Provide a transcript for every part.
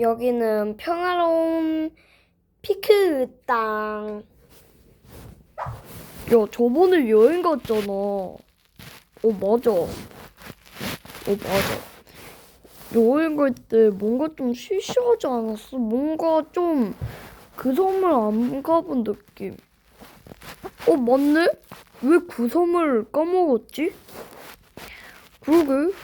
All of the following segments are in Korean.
여기는 평화로운 피크 땅. 야, 저번에 여행 갔잖아. 어, 맞아. 어, 맞아. 여행 갈 때 뭔가 좀 시시하지 않았어? 뭔가 좀 그 섬을 안 가본 느낌. 어, 맞네? 왜 그 섬을 까먹었지? 그러게.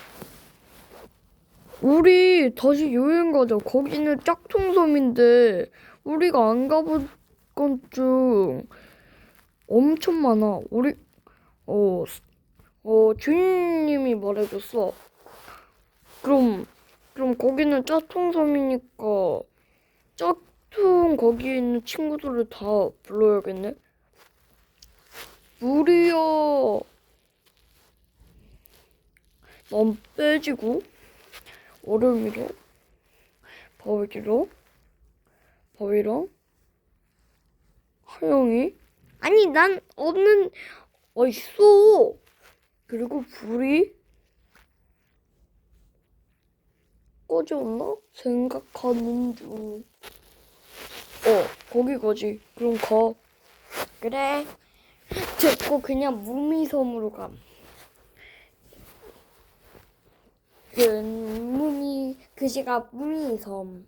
우리 다시 여행 가자. 거기는 짝퉁섬인데 우리가 안 가본 건좀 엄청 많아. 우리 어, 스- 어 주인님이 말해줬어. 그럼 그럼 거기는 짝퉁섬이니까 짝퉁 거기 있는 친구들을 다 불러야겠네. 우리야. 넌 빼지고 얼음이로 버기로 버위로 하영이? 아니 난 없는 어 있어. 그리고 불이 꺼졌나? 생각하는 중. 어 거기 가지. 그럼 가. 그래. 됐고 그냥 무미섬으로 감 그 무미 그시가 무미섬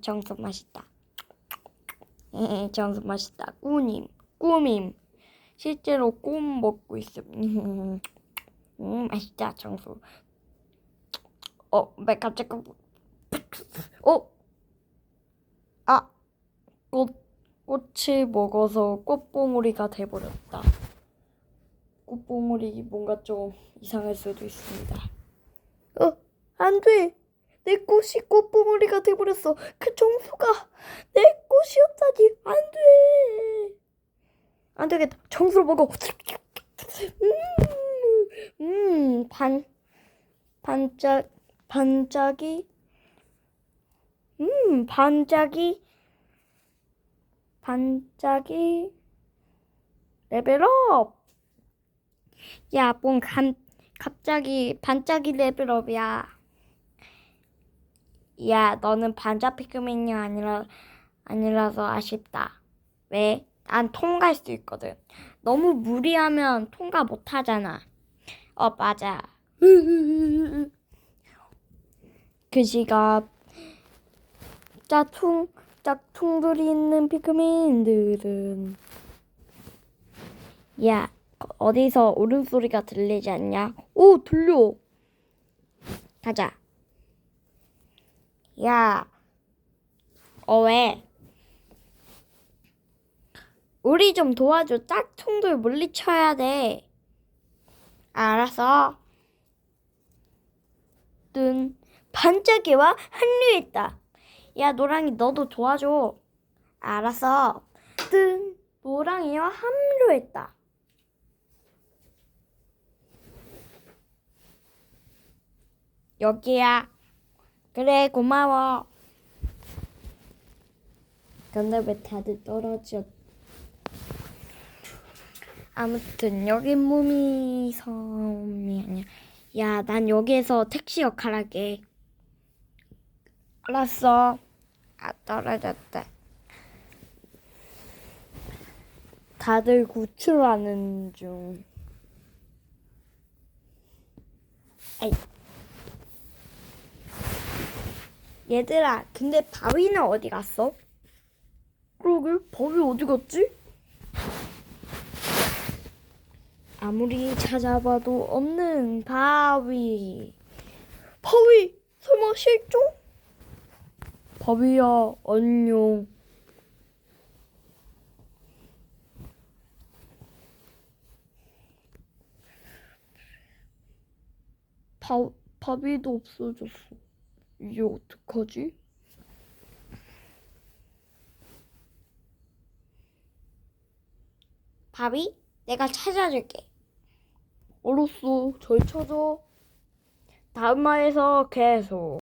정수 맛있다. 정수 맛있다. 꾸님, 꾸밈. 실제로 꿈 먹고 있음. 음, 맛있다, 정수. 어, 왜 갑자기 어? 아, 꽃 꽃이 먹어서 꽃봉오리가 돼버렸다. 꽃봉오리 뭔가 좀 이상할 수도 있습니다. 어, 안 돼. 내 꽃이 꽃봉오리가 돼버렸어. 그 정수가 내 꽃이었다니. 안 돼. 안 되겠다. 정수를 먹어. 음, 음, 반, 반짝, 반짝이. 음, 반짝이. 반짝이. 레벨업. 야, 뭔 감, 갑자기 반짝이 레벨업이야. 야, 너는 반짝 피그민이 아니라 아니라서 아쉽다. 왜? 난 통과할 수 있거든. 너무 무리하면 통과 못 하잖아. 어, 맞아. 그 시각 짝퉁 짝퉁들이 있는 피그민들은 야, 어디서 울음소리가 들리지 않냐? 오, 들려. 가자. 야, 어, 왜? 우리 좀 도와줘. 짝퉁들 물리쳐야 돼. 알았어. 뜬 반짝이와 합류했다. 야, 노랑이 너도 도와줘. 알았어. 뜬 노랑이와 합류했다. 여기야. 그래, 고마워. 근데 왜 다들 떨어져? 아무튼 여기 무미섬이 아니야. 야, 난 여기에서 택시 역할 할게. 알았어. 아, 떨어졌다. 다들 구출하는 중. 아이. 얘들아, 근데 바위는 어디 갔어? 그러게, 바위 어디 갔지? 아무리 찾아봐도 없는 바위. 바위, 설마 실종? 바위야, 안녕. 바, 바위도 없어졌어. 이제 어떡하지? 바위? 내가 찾아줄게. 알았어. 잘 찾아. 다음 화에서 계속.